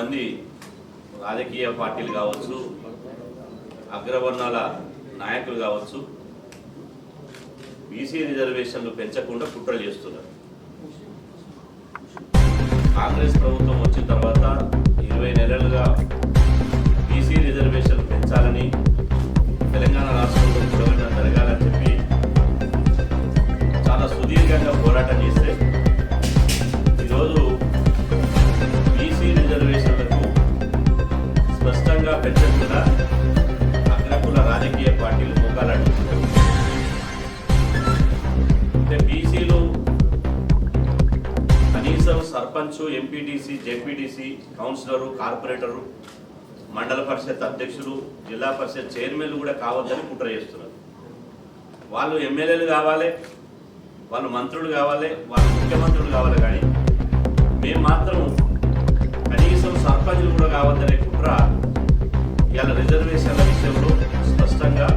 మంది రాజకీయ పార్టీలు కావచ్చు అగ్రవర్ణాల నాయకులు కావచ్చు బీసీ రిజర్వేషన్లు పెంచకుండా కుట్రలు చేస్తున్నారు. కాంగ్రెస్ ప్రభుత్వం వచ్చిన తర్వాత ఇరవై నెలలుగా బీసీ రిజర్వేషన్లు పెంచాలని తెలంగాణ రాష్ట్రంలో జరగాలని చెప్పి చాలా సుదీర్ఘంగా పోరాటం చేసి కౌన్సిలరు కార్పొరేటరు మండల పరిషత్ అధ్యక్షులు జిల్లా పరిషత్ చైర్మన్లు కూడా కావద్దని కుట్ర చేస్తున్నారు. వాళ్ళు ఎమ్మెల్యేలు కావాలి వాళ్ళు మంత్రులు కావాలి వాళ్ళు ముఖ్యమంత్రులు కావాలి కానీ మేము మాత్రం కనీసం సర్పంచులు కూడా కావద్దనే కుట్ర ఇవాళ రిజర్వేషన్ల విషయంలో స్పష్టంగా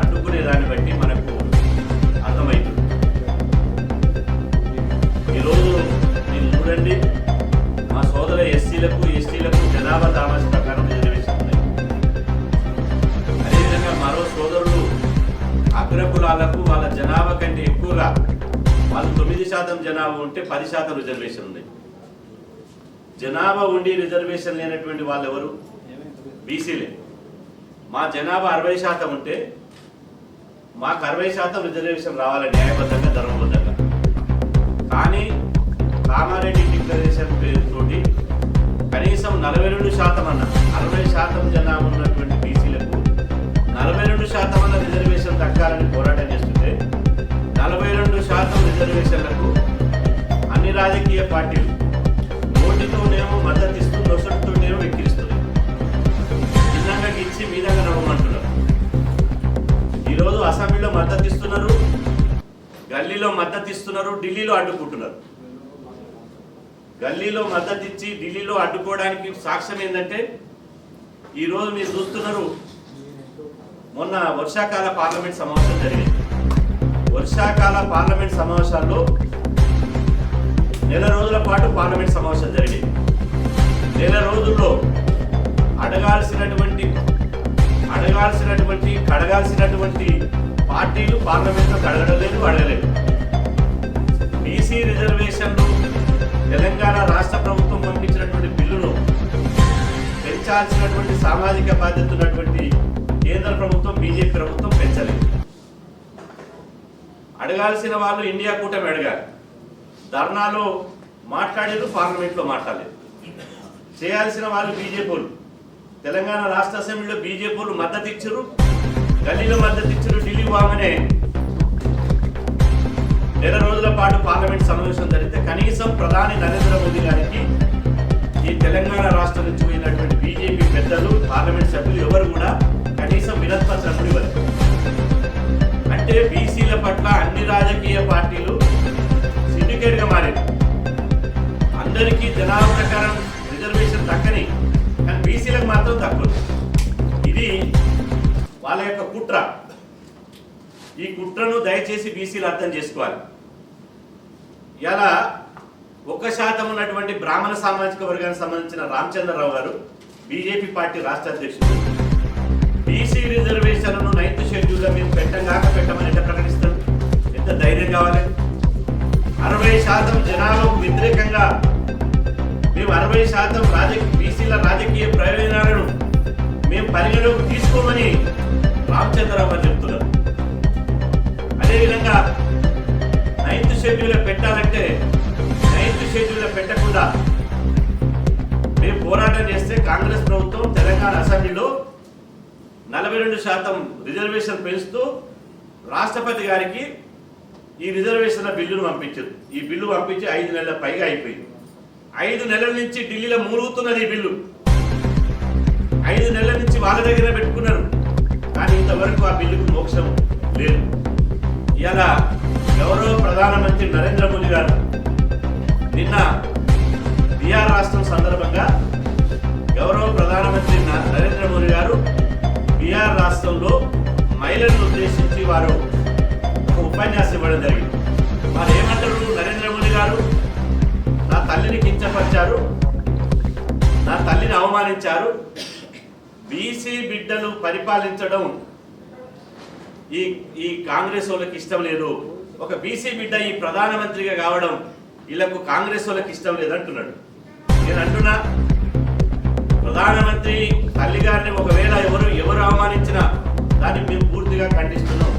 అడ్డుకునే దాన్ని బట్టి మనకు అర్థమవుతుంది. ఈరోజు మీరు చూడండి కూడా ఎస్సీలకు ఎస్టీలకు జనాభా దామాసి ప్రకారం రిజర్వేషన్ అదేవిధంగా మరో సోదరులు అగ్రకులాలకు వాళ్ళ జనాభా కంటే ఎక్కువగా వాళ్ళు తొమ్మిది శాతం జనాభా ఉంటే పది శాతం రిజర్వేషన్ ఉంది. జనాభా ఉండి రిజర్వేషన్ లేనటువంటి వాళ్ళు ఎవరు? బీసీలే. మా జనాభా అరవై శాతం ఉంటే మాకు అరవై శాతం రిజర్వేషన్ రావాలి న్యాయబద్ధంగా ధర్మబద్ధంగా. కానీ కామారెడ్డి డిక్లరేషన్ పేరుతోటి నలభై రెండు శాతం అన్న. అరవై శాతం జనాభా ఉన్నటువంటి బీసీలకు నలభై రెండు శాతం అన్న రిజర్వేషన్ దక్కాలని పోరాటం చేస్తుంటే నలభై రెండు శాతం రిజర్వేషన్లకు అన్ని రాజకీయ పార్టీలు ఓటుతోనేమో మద్దతు ఇస్తూ నొసటితోనేమో వెక్కిరిస్తుంది చిన్నంగా ఇచ్చి మీదంగా నవ్వమంటున్నారు ఈరోజు అసెంబ్లీలో మద్దతు ఇస్తున్నారు గల్లీలో మద్దతు ఇస్తున్నారు ఢిల్లీలో అడ్డుకుంటున్నారు. గల్లీలో మద్దతు ఇచ్చి ఢిల్లీలో అడ్డుకోవడానికి సాక్ష్యం ఏంటంటే ఈరోజు మీరు చూస్తున్నారు మొన్న వర్షాకాల పార్లమెంట్ సమావేశం జరిగింది. వర్షాకాల పార్లమెంట్ సమావేశాల్లో నెల రోజుల పాటు పార్లమెంట్ సమావేశం జరిగింది. నెల రోజుల్లో అడగాల్సినటువంటి అడగాల్సినటువంటి కడగాల్సినటువంటి పార్టీలు పార్లమెంట్లో కడగడం లేదు అడగలేదు. సామాజిక బాధ్యత ఉన్నటువంటి కేంద్ర ప్రభుత్వం బీజేపీ ప్రభుత్వం పెంచలేదు. అడగాల్సిన వాళ్ళు ఇండియా కూటమి అడగాలి. ధర్నాలో మాట్లాడారు పార్లమెంట్లో మాట్లాడలేదు. చేయాల్సిన వాళ్ళు బీజేపీలు. తెలంగాణ రాష్ట్ర అసెంబ్లీలో బీజేపీలు మద్దతు ఇచ్చారు. గల్లీలో మద్దతు ఇచ్చారు ఢిల్లీ పోగానే నెల రోజుల పాటు పార్లమెంట్ సమావేశం జరిగితే కనీసం ప్రధాని నరేంద్ర మోదీ గారికి ఈ తెలంగాణ రాష్ట్రం నుంచి పోయినటువంటి పెద్దలు పార్లమెంట్ సభ్యులు ఎవరు కూడా కనీసం వినత్పత్రం కూడా ఇవ్వలేదు అంటే బీసీల పట్ల అన్ని రాజకీయ పార్టీలు సిండికేట్గా మారారు అందరికీ జనాభా ప్రకారం రిజర్వేషన్ దక్కని కానీ బీసీలకు మాత్రం తక్కువ. ఇది వాళ్ళ యొక్క కుట్ర. ఈ కుట్రను దయచేసి బీసీలు అర్థం చేసుకోవాలి. ఇలా ఒక శాతం ఉన్నటువంటి బ్రాహ్మణ సామాజిక వర్గానికి సంబంధించిన రామచంద్రరావు గారు బీజేపీ పార్టీ రాష్ట్ర అధ్యక్షుడు బీసీ రిజర్వేషన్లను నైన్త్ షెడ్యూల్లో మేము పెట్టంగాక పెట్టమని ఎట్లా ప్రకటిస్తాం ఎంత ధైర్యం కావాలి? అరవై శాతం జనాభాకు వ్యతిరేకంగా మేము అరవై శాతం రాజకీయ బీసీల రాజకీయ ప్రయోజనాలను మేము పరిగణలోకి తీసుకోమని రామచంద్రరావు చెప్తున్నారు. అదేవిధంగా నైన్త్ షెడ్యూల్ పెట్టాలంటే మేము పోరాటం చేస్తే కాంగ్రెస్ ప్రభుత్వం తెలంగాణ అసెంబ్లీలో నలభై రెండు శాతం రిజర్వేషన్ పెంచుతూ రాష్ట్రపతి గారికి ఈ రిజర్వేషన్ల బిల్లును పంపించారు. ఈ బిల్లు పంపించి ఐదు నెలల పైగా అయిపోయింది. ఐదు నెలల నుంచి ఢిల్లీలో మూలుగుతున్నది ఈ బిల్లు. ఐదు నెలల నుంచి వాళ్ళ దగ్గర పెట్టుకున్నారు. కానీ ఇంతవరకు ఆ బిల్లుకు మోక్షం లేదు. ఇలా గౌరవ ప్రధానమంత్రి నరేంద్ర మోదీ గారు నిన్న బీహార్ రాష్ట్రం సందర్భంగా గౌరవ ప్రధానమంత్రి నరేంద్ర మోదీ గారు బీహార్ రాష్ట్రంలో మహిళలను ఉద్దేశించి వారు ఒక ఉపన్యాసం ఇవ్వడం జరిగింది. వారు ఏమంటారు? నరేంద్ర మోదీ గారు నా తల్లిని కించపరిచారు అవమానించారు. బీసీ బిడ్డను పరిపాలించడం ఈ ఈ కాంగ్రెస్ వాళ్ళకి ఇష్టం లేదు. ఒక బీసీ బిడ్డ ఈ ప్రధానమంత్రిగా కావడం వీళ్ళకు కాంగ్రెస్ వాళ్ళకి ఇష్టం లేదంటున్నాడు. నేను అంటున్నా ప్రధానమంత్రి తల్లి గారిని ఒకవేళ ఎవరు ఎవరు అవమానించినా దాన్ని మేము పూర్తిగా ఖండిస్తున్నాం.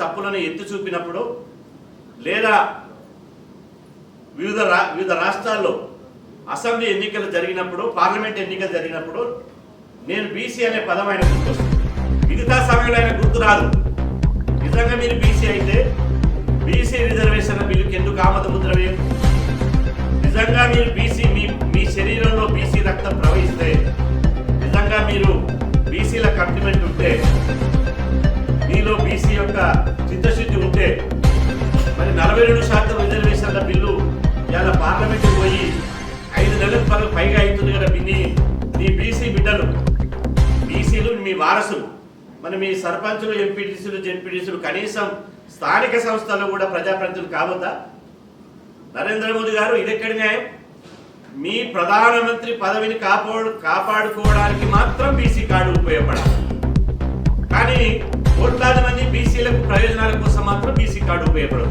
తప్పులను ఎత్తి చూపినప్పుడు లేదా వివిధ రా వివిధ రాష్ట్రాల్లో అసెంబ్లీ ఎన్నికలు జరిగినప్పుడు పార్లమెంట్ ఎన్నికలు జరిగినప్పుడు నేను బీసీ అనే పదం ఆయన గుర్తొస్తుంది. మిగతా సమయంలో ఆయన గుర్తు రాదు. నిజంగా మీరు బీసీ అయితే బీసీ రిజర్వేషన్ బిల్లుకి ఎందుకు ఆమద ముద్ర నిజంగా మీరు బీసీ మీ మీ శరీరంలో బీసీ రక్తం ప్రవహిస్తే నిజంగా మీరు బీసీల కంప్లిమెంట్ ఉంటే మీలో బీసీ యొక్క చిత్తశుద్ధి ఉంటే మరి నలభై రెండు శాతం రిజర్వేషన్ల బిల్లు ఇవాళ పార్లమెంట్కి పోయి ఐదు నెలల పనులు పైగా అవుతుంది కదా బిన్ని మీ బీసీ బిడ్డలు బీసీలు మీ వారసులు మరి మీ సర్పంచులు ఎంపీటీసీలు జెడ్పీటీసీలు కనీసం స్థానిక సంస్థల్లో కూడా ప్రజాప్రతినిధులు కాబోతా? నరేంద్ర మోదీ గారు ఇదెక్కడి న్యాయం? మీ ప్రధానమంత్రి పదవిని కాపాడు కాపాడుకోవడానికి మాత్రం బీసీ కార్డు ఉపయోగపడాలి. కానీ కోట్లాది మంది బీసీలకు ప్రయోజనాల కోసం మాత్రం బీసీ కార్డు ఉపయోగపడదు.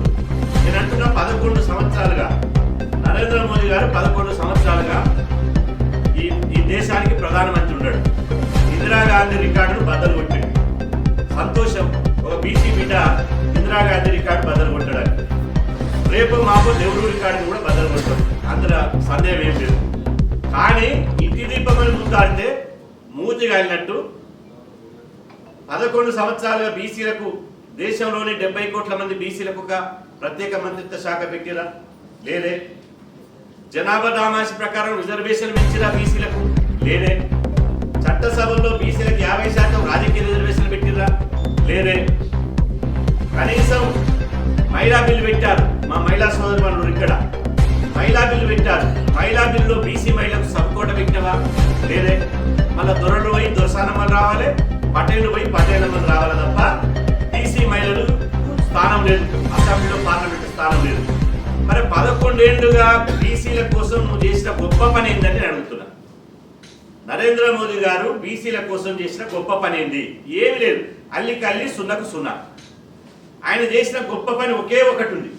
నేను అంటున్న పదకొండు సంవత్సరాలుగా నరేంద్ర మోదీ గారు పదకొండు సంవత్సరాలుగా ఈ ఈ దేశానికి ప్రధానమంత్రి ఉన్నాడు. ఇందిరాగాంధీ రికార్డును బద్దలు కొట్టాడు సంతోషం ఒక బీసీ బిడ్డ ఇందిరాగాంధీ రికార్డు బద్దలు కొట్టడానికి రేపు మాకు నెహ్రూ రికార్డుని కూడా బద్దలు కొట్టాడు అందులో సందేహం ఏం లేదు. కానీ ఇంటి దీపమని ముందాడితే మూతి కాలినట్టు పదకొండు సంవత్సరాలుగా బీసీలకు దేశంలోని డెబ్బై కోట్ల మంది బీసీలకు ఒక ప్రత్యేక మంత్రిత్వ శాఖ పెట్టిరా? లేదే. జనాభా దామాషి ప్రకారం రిజర్వేషన్ పెంచిరా బీసీలకు? లేదే. చట్టసభల్లో బీసీలకు యాభై శాతం రాజకీయ రిజర్వేషన్ పెట్టిరా? లేదే. కనీసం మహిళా బిల్లు పెట్టారు మా మహిళా సోదరులు ఇక్కడ. మహిళా బిల్లు పెట్టారు. మహిళా బిల్లులో బీసీ మహిళలకు సబ్కోట పెట్టినవా? లేదే. మళ్ళా దొరలు పోయి దొరసానం రావాలి. పటేలు పోయి పటేలమ్మలు రావాలి తప్ప టీసీ మహిళలు స్థానం లేదు. అసెంబ్లీలో పార్లమెంట్ స్థానం లేదు. మరి పదకొండేళ్ళుగా బీసీల కోసం నువ్వు చేసిన గొప్ప పని ఏంటని నేను అడుగుతున్నా. నరేంద్ర మోదీ గారు బీసీల కోసం చేసిన గొప్ప పని ఏంది? ఏమి లేదు. అల్లికి అల్లి సున్నకు సున్నా. ఆయన చేసిన గొప్ప పని ఒకే ఒకటి ఉంది.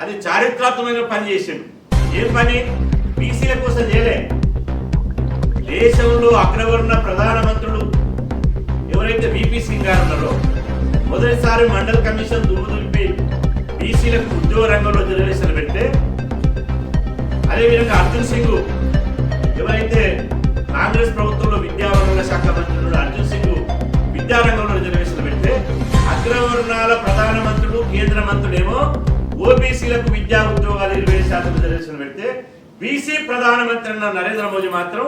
అది చారిత్రాత్మకమైన పని చేసిండు. ఏం పని? బీసీల కోసం చేయలే. దేశంలో అగ్రవర్ణ ప్రధానమంత్రులు ఎవరైతే విపి సింగ్ గారు ఉన్నారో మొదటిసారి మండల్ కమిషన్ దుమ్ము బీసీలకు ఉద్యోగ రంగంలో రిజర్వేషన్ పెడితే అదేవిధంగా అర్జున్ సింగ్ ఎవరైతే కాంగ్రెస్ ప్రభుత్వంలో విద్యావనరుల శాఖ మంత్రుడు అర్జున్ సింగ్ విద్యారంగంలో రిజర్వేషన్ పెడితే అగ్రవర్ణాల ప్రధానమంత్రులు కేంద్ర మంత్రుడేమో ఓబీసీలకు విద్యా ఉద్యోగాలు ఇరవై శాతం రిజర్వేషన్ పెడితే బీసీ ప్రధానమంత్రి అన్న నరేంద్ర మోదీ మాత్రం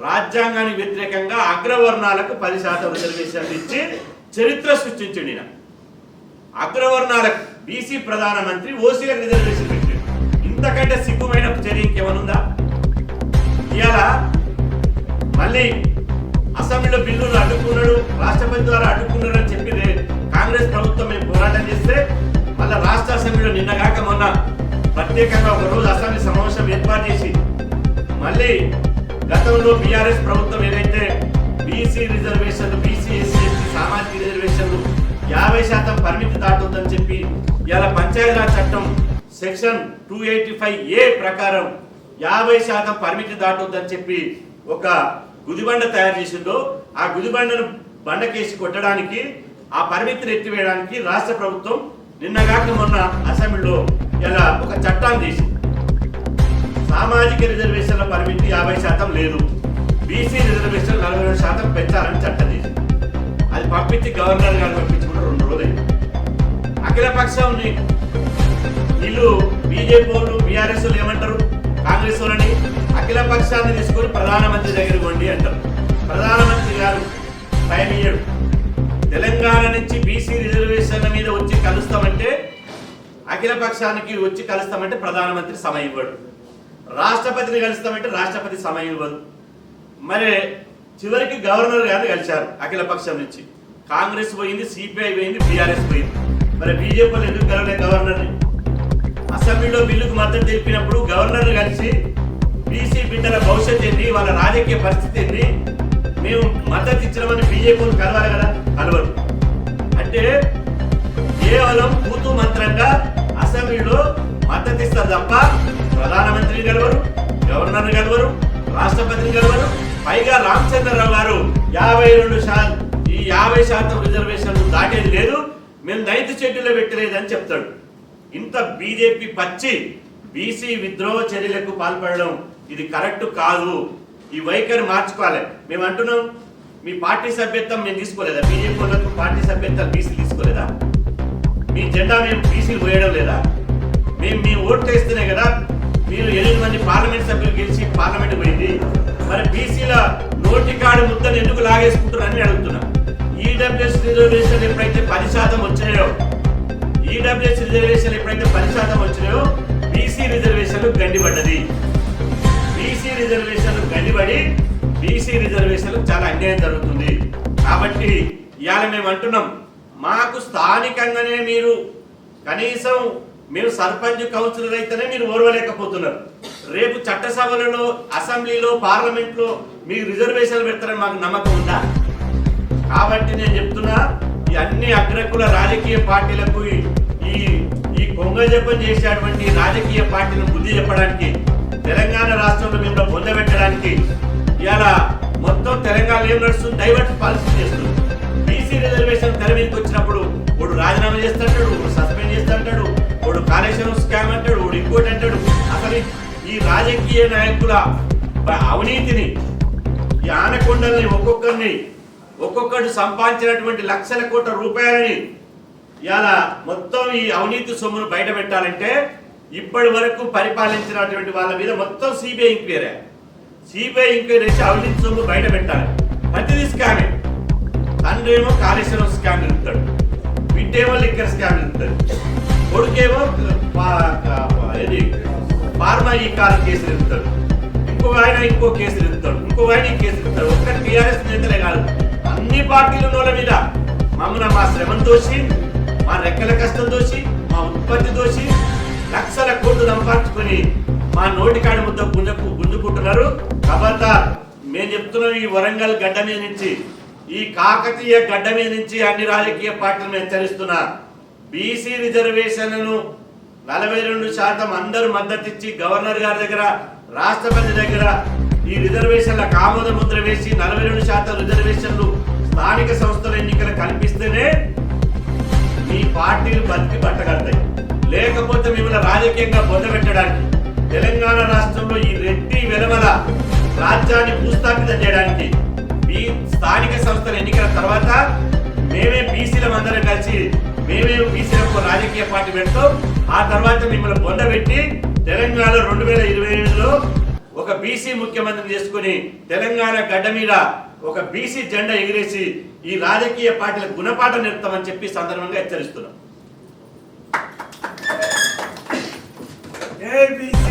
రాజ్యాంగానికి వ్యతిరేకంగా అగ్రవర్ణాలకు పది శాతం రిజర్వేషన్లు ఇచ్చి చరిత్ర సృష్టించండి ఈయన. అగ్రవర్ణాలకు బీసీ ప్రధానమంత్రి ఓసీలకు రిజర్వేషన్ పెట్టాడు ఇంతకంటే సిగ్గుమైన చర్య ఇంకేమనుందా ఇవాళ మళ్ళీ అసెంబ్లీలో బిల్లులు అడ్డుకున్నాడు రాష్ట్రపతి ద్వారా అడ్డుకున్నాడు అని చెప్పి కాంగ్రెస్ ప్రభుత్వం మేము పోరాటం చేస్తే మళ్ళీ రాష్ట్ర అసెంబ్లీలో నిన్నగాక మొన్న ప్రత్యేకంగా ఒకరోజు అసెంబ్లీ సమావేశం ఏర్పాటు చేసి మళ్ళీ గతంలో బీఆర్ఎస్ ప్రభుత్వం ఏదైతే బీసీ రిజర్వేషన్లు బీసీ ఎస్సీ ఎస్టీ సామాజిక రిజర్వేషన్లు యాభై శాతం పరిమితి దాటుతుందని చెప్పి ఇలా పంచాయతీరాజ్ చట్టం section two eighty five A ప్రకారం యాభై శాతం పరిమితి దాటొద్దని చెప్పి ఒక గుదిబండ తయారు చేసిందో ఆ గుదిబండను బండకేసి కొట్టడానికి ఆ పరిమితిని ఎత్తివేయడానికి రాష్ట్ర ప్రభుత్వం నిన్నగాక మొన్న అసెంబ్లీలో ఇలా ఒక చట్టాన్ని చేసింది. సామాజిక రిజర్వేషన్ల పరిమితి యాభై శాతం లేదు. బీసీ రిజర్వేషన్ నలభై రెండు శాతం పెంచాలని చట్టం చేసింది. అది పంపించి గవర్నర్ గారు పంపించుకుంటే రెండు రోజులు అఖిలపక్షం వీళ్ళు బీజేపీ వాళ్ళు బీఆర్ఎస్ వాళ్ళు ఏమంటారు? కాంగ్రెస్ వాళ్ళని అఖిల పక్షాన్ని తీసుకొని ప్రధానమంత్రి దగ్గర కొండి అంటారు. ప్రధానమంత్రి గారు టైం ఇయ్యడు. తెలంగాణ నుంచి బీసీ రిజర్వేషన్ల మీద వచ్చి కలుస్తామంటే అఖిల పక్షానికి వచ్చి కలుస్తామంటే ప్రధానమంత్రి సమయం ఇవ్వడు. రాష్ట్రపతిని కలుస్తామంటే రాష్ట్రపతి సమయం ఇవ్వదు. మరి చివరికి గవర్నర్ గారిని కలిశారు అఖిల పక్షం నుంచి. కాంగ్రెస్ పోయింది సిపిఐ పోయింది బీఆర్ఎస్ పోయింది. మరి బీజేపీలో ఎందుకు కలవలే గవర్నర్ని? అసెంబ్లీలో బిల్లుకు మద్దతు తెలిపినప్పుడు గవర్నర్ కలిసి బీసీ బిడ్డల భవిష్యత్ ఏంటి వాళ్ళ రాజకీయ పరిస్థితి ఏంటి మేము మద్దతు ఇచ్చినామని బీజేపీని కలవాలి కదా? కలవరు. అంటే కేవలం కూతు మంత్రంగా అసెంబ్లీలో మద్దతు ఇస్తారు తప్ప ప్రధానమంత్రిని గెలవరు గవర్నర్ గెలవరు రాష్ట్రపతిని గెలవరు పైగా రామచంద్రరావు గారు యాభై రెండు శాతం ఈ యాభై శాతం రిజర్వేషన్ దాటేది లేదు మేము నైన్త్ షెడ్యూల్లో పెట్టలేదని చెప్తాడు. ఇంత బీజేపీ పచ్చి బీసీ విద్రోహ చర్యలకు పాల్పడడం ఇది కరెక్ట్ కాదు. ఈ వైఖరి మార్చుకోవాలి. మేము అంటున్నాం మీ పార్టీ సభ్యత్వం మేము తీసుకోలేదా? బీజేపీ వాళ్ళకు పార్టీ సభ్యత్వం బీసీ తీసుకోలేదా? మీ జెండా మేము బీసీలు పోయడం లేదా? మేము మీ ఓట్లు వేస్తేనే కదా వీళ్ళు ఎనిమిది మంది పార్లమెంట్ సభ్యులు గెలిచి పార్లమెంట్ పోయింది. మరి బీసీల నోటి కార్డు ముద్దను ఎందుకు లాగేసుకుంటున్నారని అడుగుతున్నా. ఈడబ్ల్యూఎస్ రిజర్వేషన్ ఎప్పుడైతే పది శాతం వచ్చినాయో ఈడబ్ల్యూఎస్ రిజర్వేషన్ ఎప్పుడైతే పది శాతం వచ్చినాయో బీసీ రిజర్వేషన్లు గండిపడ్డది. బీసీ రిజర్వేషన్లు గండిపడి బీసీ రిజర్వేషన్లు చాలా అన్యాయం జరుగుతుంది. కాబట్టి ఇవాళ మేము అంటున్నాం మాకు స్థానికంగానే మీరు కనీసం మీరు సర్పంచ్ కౌన్సిలర్ అయితేనే మీరు ఓర్వలేకపోతున్నారు. రేపు చట్టసభలలో అసెంబ్లీలో పార్లమెంట్లో మీకు రిజర్వేషన్లు పెడతారని మాకు నమ్మకం ఉందా? కాబట్టి నేను చెప్తున్నా ఈ అన్ని అగ్రకుల రాజకీయ పార్టీలకు ఈ- ఈ కొంగజపం కొంగ చేసేటువంటి రాజకీయ పార్టీలను బుద్ధి చెప్పడానికి తెలంగాణ రాష్ట్రంలో మేము పొందబెట్టడానికి ఇలా మొత్తం తెలంగాణ ఏం నడుస్తుంది డైవర్ట్ పాలసీ చేస్తుంది. బీసీ రిజర్వేషన్ తెర మీదకి వచ్చినప్పుడు వాడు రాజీనామా చేస్తుంటాడు వాడు సస్పెండ్ చేస్తుంటాడు వాడు కాళేశ్వరం స్కామ్ అంటాడు వాడు ఇంకోటి అంటాడు. అసలు ఈ రాజకీయ నాయకుల అవినీతిని ఈ ఆనకొండల్ని ఒక్కొక్కరిని ఒక్కొక్కరు సంపాదించినటువంటి లక్షల కోట్ల రూపాయలని ఇలా మొత్తం ఈ అవినీతి సొమ్మును బయట పెట్టాలంటే ఇప్పటి వరకు పరిపాలించినటువంటి వాళ్ళ మీద మొత్తం సిబిఐ ఎంక్వైరీ సిబిఐ ఎంక్వైరీ చేసి అవినీతి సొమ్ము బయట పెట్టాలి. ప్రతిదీ స్కామే తండ్రి ఏమో కాళేశ్వరం స్కామ్ ఇస్తాడు. బిడ్డేమో లిక్కర్ స్కామ్ ఇస్తాడు. కొడుకేమో ఇది ఫార్మా ఈ కార్ కేసులు ఎదుగుతాడు ఇంకో ఆయన ఇంకో కేసులు ఎదుగుతాడు ఇంకో ఆయన ఈ కేసులు ఇస్తాడు ఒక్క టీఆర్ఎస్ నేతలే కాదు. అన్ని పార్టీల నోళ్ళ మీద మమ్మల్ని మా శ్రమను దోషి మా రెక్కల కష్టం దోషి మా ఉత్పత్తి దోషి లక్షల కోట్లు సంపాదించుకొని మా నోటికాడి ముద్ద గుంజకు గుంజుకుంటున్నారు. ఖబర్దార్ మేము చెప్తున్నాం ఈ వరంగల్ గడ్డ మీద నుంచి ఈ కాకతీయ గడ్డ మీద నుంచి అన్ని రాజకీయ పార్టీలను హెచ్చరిస్తున్నా బీసీ రిజర్వేషన్లను నలభై రెండు శాతం అందరూ మద్దతిచ్చి గవర్నర్ గారి దగ్గర రాష్ట్రపతి దగ్గర ఈ రిజర్వేషన్లకు ఆమోద ముద్ర వేసి నలభై రెండు శాతం రిజర్వేషన్లు స్థానిక సంస్థల ఎన్నికలు కల్పిస్తేనే మీ పార్టీలు బతికి పట్టగలుగుతాయి లేకపోతే మిమ్మల్ని రాజకీయంగా పొందబెట్టడానికి తెలంగాణ రాష్ట్రంలో ఈ రెడ్డి వెలమల రాజ్యాన్ని భూస్థాపితం చేయడానికి మీ స్థానిక సంస్థల ఎన్నికల తర్వాత మేమే బీసీల అందరం పార్టీ పెడతాం. ఆ తర్వాత మిమ్మల్ని పొందబెట్టి తెలంగాణ రెండు వేల ఇరవై ఏడులో ఒక బీసీ ముఖ్యమంత్రిని చేసుకుని తెలంగాణ గడ్డ మీద ఒక బీసీ జెండా ఎగిరేసి ఈ రాజకీయ పార్టీలకు గుణపాఠం నేర్పుతామని చెప్పి సందర్భంగా హెచ్చరిస్తున్నాం. ఏబిసి